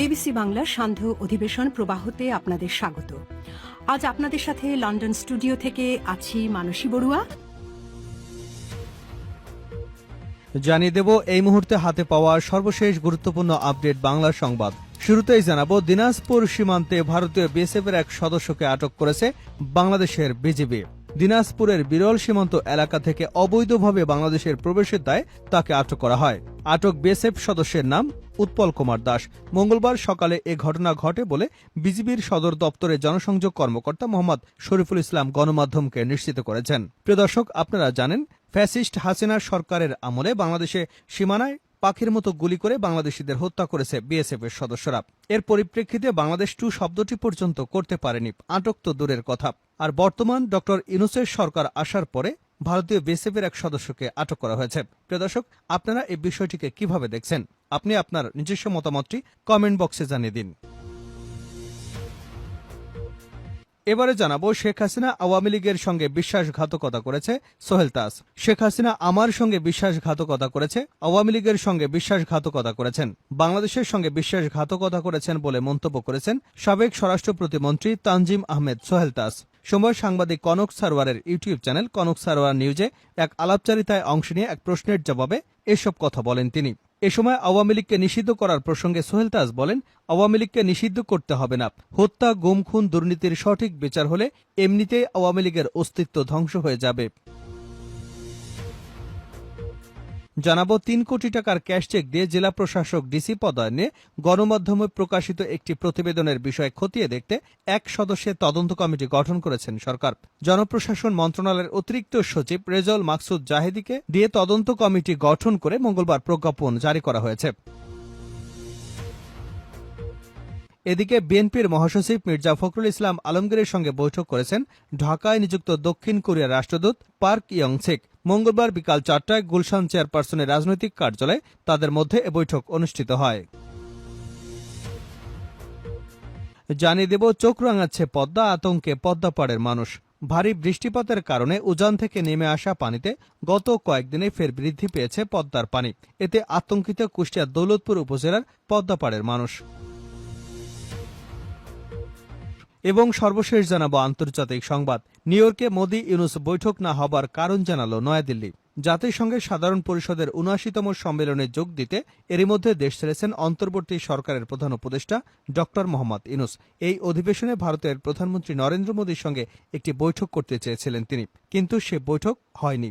BBC বাংলার সান্ধ্য অধিবেশন প্রবাহতে আপনাদের স্বাগত। আজ আপনাদের সাথে লন্ডন স্টুডিও থেকে আছি মানসী বড়ুয়া। জানিয়ে দেব, এই মুহূর্তে হাতে পাওয়া সর্বশেষ গুরুত্বপূর্ণ আপডেট বাংলা সংবাদ। শুরুতেই জানাব, দিনাজপুর সীমান্তে ভারতীয় বিএসএফের এক সদস্যকে আটক করেছে বাংলাদেশের বিজিবি। দিনাজপুরের বিরল সীমান্ত এলাকা থেকে অবৈধভাবে বাংলাদেশের প্রবেশের দায় তাকে আটক করা হয়। আটক বিএসএফ সদস্যের নাম উৎপল কুমার দাস। মঙ্গলবার সকালে এ ঘটনা ঘটে বলে বিজিবির সদর দপ্তরের জনসংযোগ কর্মকর্তা মোহাম্মদ শরীফুল ইসলাম গণমাধ্যমকে নিশ্চিত করেছেন। প্রিয় দর্শক, আপনারা জানেন, ফ্যাসিস্ট হাসিনার সরকারের আমলে বাংলাদেশে সীমানায় পাখির মতো গুলি করে বাংলাদেশিদের হত্যা করেছে বিএসএফ এর সদস্যরা। এর পরিপ্রেক্ষিতে বাংলাদেশ টু শব্দটি পর্যন্ত করতে পারেনি, আটক তো দূরের কথা। আর বর্তমান ডক্টর ইনুসের সরকার আসার পরে ভারতীয় বিএসএফ এর এক সদস্যকে আটক করা হয়েছে। প্রিয় দর্শক, আপনারা এই বিষয়টিকে কীভাবে দেখছেন? আপনি আপনার নিজস্ব মতামতটি কমেন্ট বক্সে জানিয়ে দিন। এবারে জানাব শেখ হাসিনা আওয়ামী লীগের সঙ্গে বিশ্বাসঘাতকতা করেছে সোহেল তাস। শেখ হাসিনা আমার সঙ্গে বিশ্বাসঘাতকতা করেছে, আওয়ামী লীগের সঙ্গে বিশ্বাসঘাতকতা করেছেন। বাংলাদেশের সঙ্গে বিশ্বাসঘাতকতা করেছেন বলে মন্তব্য করেছেন সাবেক স্বরাষ্ট্র প্রতিমন্ত্রী তানজিম আহমেদ সোহেল তাস। সোমবার সাংবাদিক কনক সারোয়ারের ইউটিউব চ্যানেল কনক সারোয়ার নিউজে এক আলাপচারিতায় অংশ নিয়ে এক প্রশ্নের জবাবে এসব কথা বলেন তিনি। এ সময় আওয়ামী লীগকে নিষিদ্ধ করার প্রসঙ্গে সোহেল তাজ বলেন, আওয়ামী লীগকে নিষিদ্ধ করতে হবে না। হত্যা, গুম, খুন দুর্নীতির সঠিক বিচার হলে এমনিতেই আওয়ামী লীগের অস্তিত্ব ধ্বংস হয়ে যাবে। জানাব, তিন কোটি টাকার ক্যাশ চেক দিয়ে জেলা প্রশাসক ডিসি পদায়নে গণমাধ্যমে প্রকাশিত একটি প্রতিবেদনের বিষয় খতিয়ে দেখতে এক সদস্যের তদন্ত কমিটি গঠন করেছেন সরকার। জনপ্রশাসন মন্ত্রণালয়ের অতিরিক্ত সচিব রেজল মাকসুদ জাহেদিকে দিয়ে তদন্ত কমিটি গঠন করে মঙ্গলবার প্রজ্ঞাপন জারি করা হয়েছে। এদিকে বিএনপির মহাসচিব মির্জা ফখরুল ইসলাম আলমগীরের সঙ্গে বৈঠক করেছেন ঢাকায় নিযুক্ত দক্ষিণ কোরিয়ার রাষ্ট্রদূত পার্ক ইয়ং ছেক মঙ্গলবার বিকাল চারটায় গুলশান চেয়ারপারসনের রাজনৈতিক কার্যালয়ে তাদের মধ্যে এ বৈঠক অনুষ্ঠিত হয়। জানিয়ে দেব, চোখ রাঙাচ্ছে পদ্মা আতঙ্কে পদ্মাপাড়ের মানুষ। ভারী বৃষ্টিপাতের কারণে উজান থেকে নেমে আসা পানিতে গত কয়েকদিনে ফের বৃদ্ধি পেয়েছে পদ্মার পানি। এতে আতঙ্কিত কুষ্টিয়ার দৌলতপুর উপজেলার পদ্মাপাড়ের মানুষ। এবং সর্বশেষ জানাব আন্তর্জাতিক সংবাদ। নিউ ইয়র্কে মোদি ইউনুস বৈঠক না হবার কারণ জানালো নয়াদিল্লি। জাতিসংঘের সাধারণ পরিষদের উনআশিতম সম্মেলনে যোগ দিতে এরই মধ্যে দেশ ছেড়েছেন অন্তর্বর্তী সরকারের প্রধান উপদেষ্টা ড মোহাম্মদ ইনুস এই অধিবেশনে ভারতের প্রধানমন্ত্রী নরেন্দ্র মোদীর সঙ্গে একটি বৈঠক করতে চেয়েছিলেন তিনি, কিন্তু সে বৈঠক হয়নি।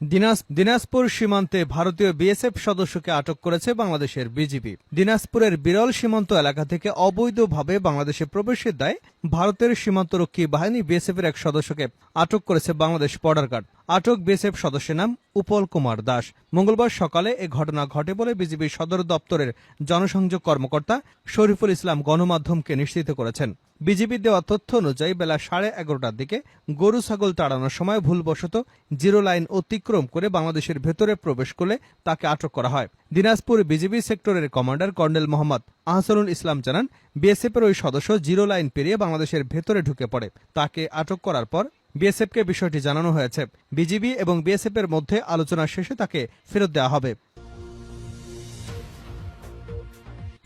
দিনাজপুর সীমান্তে ভারতীয় বিএসএফ সদস্যকে আটক করেছে বাংলাদেশের বিজিবি। দিনাজপুরের বিরল সীমান্ত এলাকা থেকে অবৈধভাবে বাংলাদেশে প্রবেশের দায় ভারতের সীমান্তরক্ষী বাহিনী বিএসএফ এর এক সদস্যকে আটক করেছে বাংলাদেশ বর্ডার গার্ড আটক বিএসএফ সদস্যের নাম উপল কুমার দাস। মঙ্গলবার সকালে এ ঘটনা ঘটে বলে বিজিবি সদর দপ্তরের জনসংযোগ কর্মকর্তা শরীফুল ইসলাম গণমাধ্যমকে নিশ্চিত করেছেন। বিজিবির দেওয়া তথ্য অনুযায়ী বেলা সাড়ে এগারোটার দিকে গরু ছাগল তাড়ানোর সময় ভুলবশত জিরো লাইন অতিক্রম করে বাংলাদেশের ভেতরে প্রবেশ করলে তাকে আটক করা হয়। দিনাজপুর বিজিবি সেক্টরের কমান্ডার কর্নেল মোহাম্মদ আহসানুল ইসলাম জানান, বিএসএফের ওই সদস্য জিরো লাইন পেরিয়ে বাংলাদেশের ভেতরে ঢুকে পড়ে। তাকে আটক করার পর বিএসএফকে বিষয়টি জানানো হয়েছে। বিজিবি এবং বিএসএফ এর মধ্যে আলোচনা শেষে তাকে ফেরত দেওয়া হবে।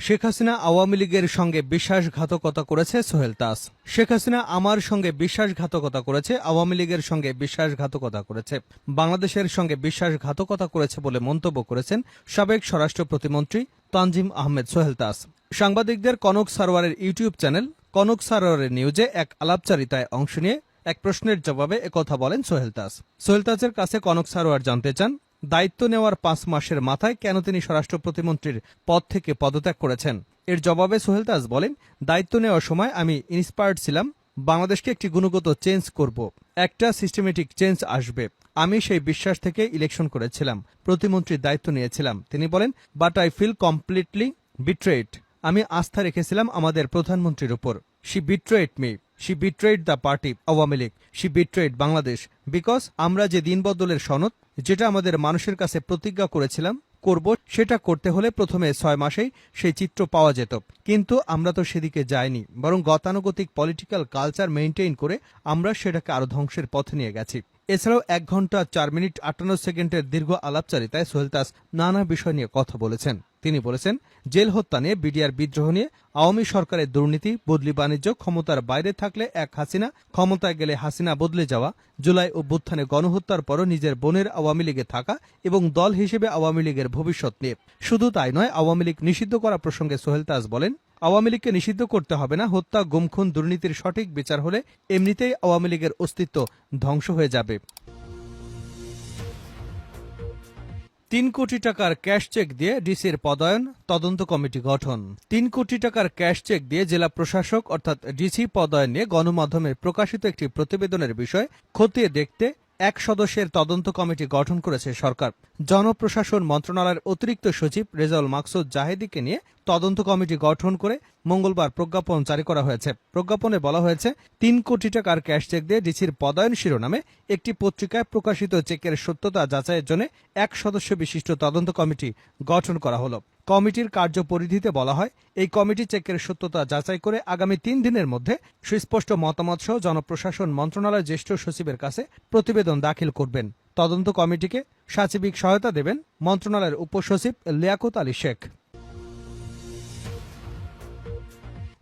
শেখ হাসিনা আওয়ামী লীগের সঙ্গে বিশ্বাসঘাতকতা করেছে সোহেল তাস। শেখ হাসিনা আমার সঙ্গে বিশ্বাসঘাতকতা করেছে, আওয়ামী লীগের সঙ্গে বিশ্বাসঘাতকতা করেছে। বাংলাদেশের সঙ্গে বিশ্বাসঘাতকতা করেছে বলে মন্তব্য করেছেন সাবেক স্বরাষ্ট্র প্রতিমন্ত্রী তানজিম আহমেদ সোহেল তাস। সাংবাদিকদের কনক সারোয়ারের ইউটিউব চ্যানেল কনক সারোয়ারের নিউজে এক আলাপচারিতায় অংশ নিয়ে এক প্রশ্নের জবাবে একথা বলেন সোহেল তাস সোহেল তাসের কাছে কনক সারোয়ার জানতে চান, দায়িত্ব নেওয়ার পাঁচ মাসের মাথায় কেন তিনি স্বরাষ্ট্র প্রতিমন্ত্রীর পদ থেকে পদত্যাগ করেছেন? এর জবাবে সোহেল দাস বলেন, দায়িত্ব নেওয়ার সময় আমি ইন্সপায়ার্ড ছিলাম, বাংলাদেশকে একটি গুণগত চেঞ্জ করব, একটা সিস্টেমেটিক চেঞ্জ আসবে। আমি সেই বিশ্বাস থেকে ইলেকশন করেছিলাম, প্রতিমন্ত্রীর দায়িত্ব নিয়েছিলাম। তিনি বলেন but I feel completely betrayed আমি আস্থা রেখেছিলাম আমাদের প্রধানমন্ত্রীর উপর। She betrayed me she betrayed the party Awami League she betrayed Bangladesh because আমরা যে দিন বদলের সনদ, যেটা আমাদের মানুষের কাছে প্রতিজ্ঞা করেছিলাম, করব, সেটা করতে হলে প্রথমে ছয় মাসেই সেই চিত্র পাওয়া যেত। কিন্তু আমরা তো সেদিকে যাইনি, বরং গতানুগতিক পলিটিক্যাল কালচার মেনটেইন করে আমরা সেটাকে আরও ধ্বংসের পথে নিয়ে গেছি। এছাড়াও এক ঘণ্টা চার মিনিট আটান্ন সেকেন্ডের দীর্ঘ আলাপচারিতায় সোহেল তাস নানা বিষয় নিয়ে কথা বলেছেন। তিনি বলেছেন, জেল হত্যা নিয়ে বিডিআর বিদ্রোহ নিয়ে আওয়ামী সরকারের দুর্নীতি, বদলি বাণিজ্য, ক্ষমতার বাইরে থাকলে এক হাসিনা, ক্ষমতায় গেলে হাসিনা বদলে যাওয়া, জুলাই অভ্যুত্থানে গণহত্যার পরও নিজের বোনের আওয়ামী লীগে থাকা এবং দল হিসেবে আওয়ামী লীগের ভবিষ্যৎ নিয়ে। শুধু তাই নয়, আওয়ামী লীগ নিষিদ্ধ করা প্রসঙ্গে সোহেল তাজ বলেন আওয়ামী লীগকে নিষিদ্ধ করতে হবে না, হত্যা, গুমখুন দুর্নীতির সঠিক বিচার হলে এমনিতেই আওয়ামী লীগের অস্তিত্ব ধ্বংস হয়ে যাবে। তিন কোটি টাকার ক্যাশ চেক দিয়ে ডিসির পদায়ন, তদন্ত কমিটি গঠন। তিন কোটি টাকার ক্যাশ চেক দিয়ে জেলা প্রশাসক, অর্থাৎ ডিসি পদায়ন নিয়ে গণমাধ্যমে প্রকাশিত একটি প্রতিবেদনের বিষয় খতিয়ে দেখতে এক সদস্যের তদন্ত কমিটি গঠন করেছে সরকার। জনপ্রশাসন মন্ত্রণালয়ের অতিরিক্ত সচিব রেজাউল মাকসুদ জাহেদিকে নিয়ে তদন্ত কমিটি গঠন করে মঙ্গলবার প্রজ্ঞাপন জারি করা হয়েছে। প্রজ্ঞাপনে বলা হয়েছে, তিন কোটি টাকার ক্যাশ চেক দিয়ে ডিসির পদায়ন শিরোনামে একটি পত্রিকায় প্রকাশিত চেকের সত্যতা যাচাইয়ের জন্য এক সদস্য বিশিষ্ট তদন্ত কমিটি গঠন করা হলো। কমিটির কার্যপরিধিতে বলা হয়, এই কমিটি চেকের সত্যতা যাচাই করে আগামী তিন দিনের মধ্যে সুস্পষ্ট মতামত সহ জনপ্রশাসন মন্ত্রণালয়ের জ্যেষ্ঠ সচিবের কাছে প্রতিবেদন দাখিল করবেন। তদন্ত কমিটিকে সাচিবিক সহায়তা দেবেন মন্ত্রণালয়ের উপসচিব লিয়াকত আলী শেখ।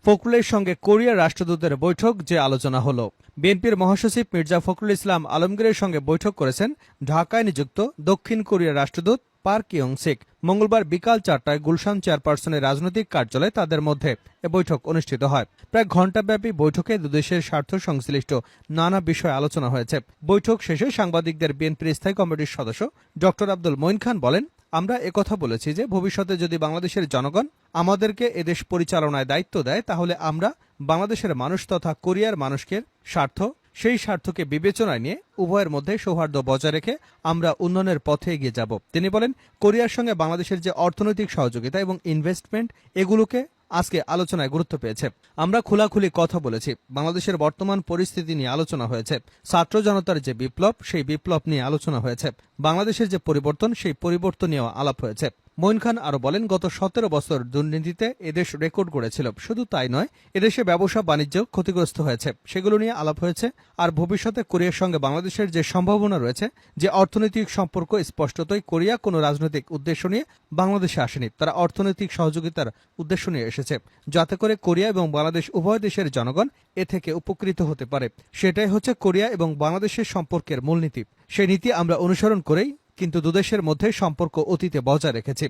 ফখরুলের সঙ্গে কোরিয়ার রাষ্ট্রদূতের বৈঠক যে আলোচনা হলো। বিএনপির মহাসচিব মির্জা ফখরুল ইসলাম আলমগীরের সঙ্গে বৈঠক করেছেন ঢাকায় নিযুক্ত দক্ষিণ কোরিয়ার রাষ্ট্রদূত পার্ক ইয়ং সিক মঙ্গলবার বিকাল চারটায় গুলশান চেয়ারপারসনের রাজনৈতিক কার্যালয়ে তাদের মধ্যে এ বৈঠক অনুষ্ঠিত হয়। প্রায় ঘণ্টাব্যাপী বৈঠকে দুদেশের স্বার্থ সংশ্লিষ্ট নানা বিষয়ে আলোচনা হয়েছে। বৈঠক শেষে সাংবাদিকদের বিএনপির স্থায়ী কমিটির সদস্য ড আব্দুল মঈন খান বলেন আমরা একথা বলেছি যে ভবিষ্যতে যদি বাংলাদেশের জনগণ আমাদেরকে এদেশ পরিচালনায় দায়িত্ব দেয়, তাহলে আমরা বাংলাদেশের মানুষ তথা কোরিয়ার মানুষকে স্বার্থ, সেই স্বার্থকে বিবেচনায় নিয়ে উভয়ের মধ্যে সৌহার্দ্য বজায় রেখে আমরা উন্নয়নের পথে এগিয়ে যাব। তিনি বলেন, কোরিয়ার সঙ্গে বাংলাদেশের যে অর্থনৈতিক সহযোগিতা এবং ইনভেস্টমেন্ট এগুলোকে আজকে আলোচনায় গুরুত্ব পেয়েছে। আমরা খোলাখুলি কথা বলেছি। বাংলাদেশের বর্তমান পরিস্থিতি নিয়ে আলোচনা হয়েছে। ছাত্র জনতার যে বিপ্লব, সেই বিপ্লব নিয়ে আলোচনা হয়েছে। বাংলাদেশের যে পরিবর্তন, সেই পরিবর্তন নিয়েও আলাপ হয়েছে। মঈন খান আরও বলেন, গত সতেরো বছর দুর্নীতিতে এদেশ রেকর্ড করেছিল শুধু তাই নয়, এদেশে ব্যবসা বাণিজ্য ক্ষতিগ্রস্ত হয়েছে। সেগুলো নিয়ে আলাপ হয়েছে। আর ভবিষ্যতে কোরিয়ার সঙ্গে বাংলাদেশের যে সম্ভাবনা রয়েছে, যে অর্থনৈতিক সম্পর্ক স্পষ্টতই কোরিয়া কোনো রাজনৈতিক উদ্দেশ্য নিয়ে বাংলাদেশে আসেনি, তারা অর্থনৈতিক সহযোগিতার উদ্দেশ্য নিয়ে এসেছে। যাতে করে কোরিয়া এবং বাংলাদেশ উভয় দেশের জনগণ এ থেকে উপকৃত হতে পারে। সেটাই হচ্ছে কোরিয়া এবং বাংলাদেশের সম্পর্কের মূলনীতি। সেই নীতি আমরা অনুসরণ করেই কিন্তু দুদেশের মধ্যে সম্পর্ক অতীতে বজায় রেখেছি।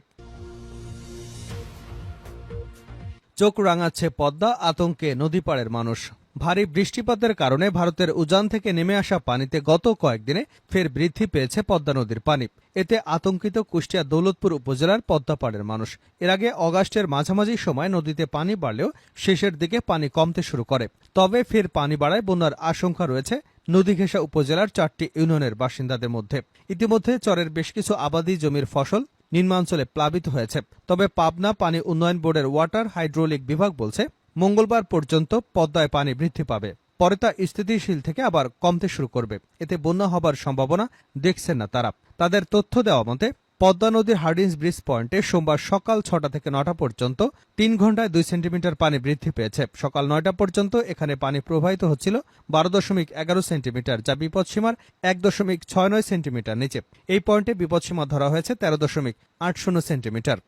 চোখ রাঙাচ্ছে পদ্মা, আতঙ্কে নদীপাড়ের মানুষ। ভারী বৃষ্টিপাতের কারণে ভারতের উজান থেকে নেমে আসা পানিতে গত কয়েকদিনে ফের বৃদ্ধি পেয়েছে পদ্মা নদীর পানি। এতে আতঙ্কিত কুষ্টিয়া দৌলতপুর উপজেলার পদ্মাপাড়ের মানুষ। এর আগে অগাস্টের মাঝামাঝি সময় নদীতে পানি বাড়লেও শেষের দিকে পানি কমতে শুরু করে। তবে ফের পানি বাড়ায় বন্যার আশঙ্কা রয়েছে নদীঘেঁষা উপজেলার চারটি ইউনিয়নের বাসিন্দাদের মধ্যে। ইতিমধ্যে চরের বেশ কিছু আবাদি জমির ফসল নিম্নাঞ্চলে প্লাবিত হয়েছে। তবে পাবনা পানি উন্নয়ন বোর্ডের ওয়াটার হাইড্রোলিক বিভাগ বলছে, মঙ্গলবার পর্যন্ত পদ্মায় পানি বৃদ্ধি পাবে। পরে তা স্থিতিশীল থেকে আবার কমতে শুরু করবে। এতে বন্যা হবার সম্ভাবনা দেখছেন না তারা। তাদের তথ্য দেওয়া মতে পদ্মা নদীর হার্ডিন্স ব্রিজ পয়েন্টে সোমবার সকাল ছটা থেকে নটা পর্যন্ত তিন ঘন্টায় দুই সেন্টিমিটার পানি বৃদ্ধি পেয়েছে। সকাল নয়টা পর্যন্ত এখানে পানি প্রবাহিত হচ্ছিল বারো দশমিক এগারো সেন্টিমিটার, যা বিপদসীমার এক দশমিক ছয় নয় সেন্টিমিটার নিচে। এই পয়েন্টে বিপদসীমা ধরা হয়েছে তেরো দশমিক আট শূন্য সেন্টিমিটার।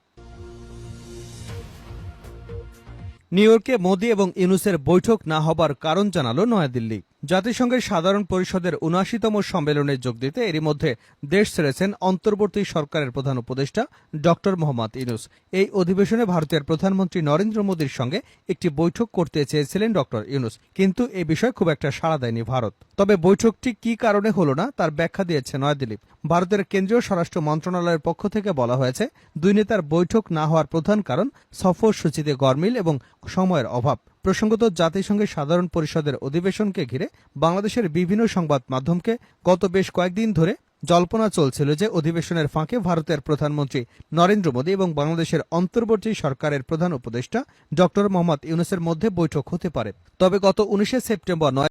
নিউ ইয়র্কে মোদী এবং ইউনুসের বৈঠক না হবার কারণ জানালো নয়াদিল্লি। জাতিসংঘের সাধারণ পরিষদের উনআশিতম সম্মেলনে যোগ দিতে এরই মধ্যে দেশ ছেড়েছেন অন্তর্বর্তী সরকারের প্রধান উপদেষ্টা ডক্টর মোহাম্মদ ইউনুস। এই অধিবেশনে ভারতের প্রধানমন্ত্রী নরেন্দ্র মোদীর সঙ্গে একটি বৈঠক করতে চেয়েছিলেন ডক্টর ইউনুস। কিন্তু এ বিষয়ে খুব একটা সাড়া দেয়নি ভারত। তবে বৈঠকটি কি কারণে হলো না তার ব্যাখ্যা দিয়েছে নয়াদিল্লি। ভারতের কেন্দ্রীয় স্বরাষ্ট্র মন্ত্রণালয়ের পক্ষ থেকে বলা হয়েছে, দুই নেতার বৈঠক না হওয়ার প্রধান কারণ সফর সূচিতে গরমিল এবং সময়ের অভাব। প্রসঙ্গত জাতিসংঘের সাধারণ পরিষদের অধিবেশনকে ঘিরে বাংলাদেশের বিভিন্ন সংবাদ মাধ্যমকে গত বেশ কয়েকদিন ধরে জল্পনা চলছিল যে অধিবেশনের ফাঁকে ভারতের প্রধানমন্ত্রী নরেন্দ্র মোদী এবং বাংলাদেশের অন্তর্বর্তী সরকারের প্রধান উপদেষ্টা ডক্টর মোহাম্মদ ইউনুসের মধ্যে বৈঠক হতে পারে। তবে গত উনিশে সেপ্টেম্বর নয়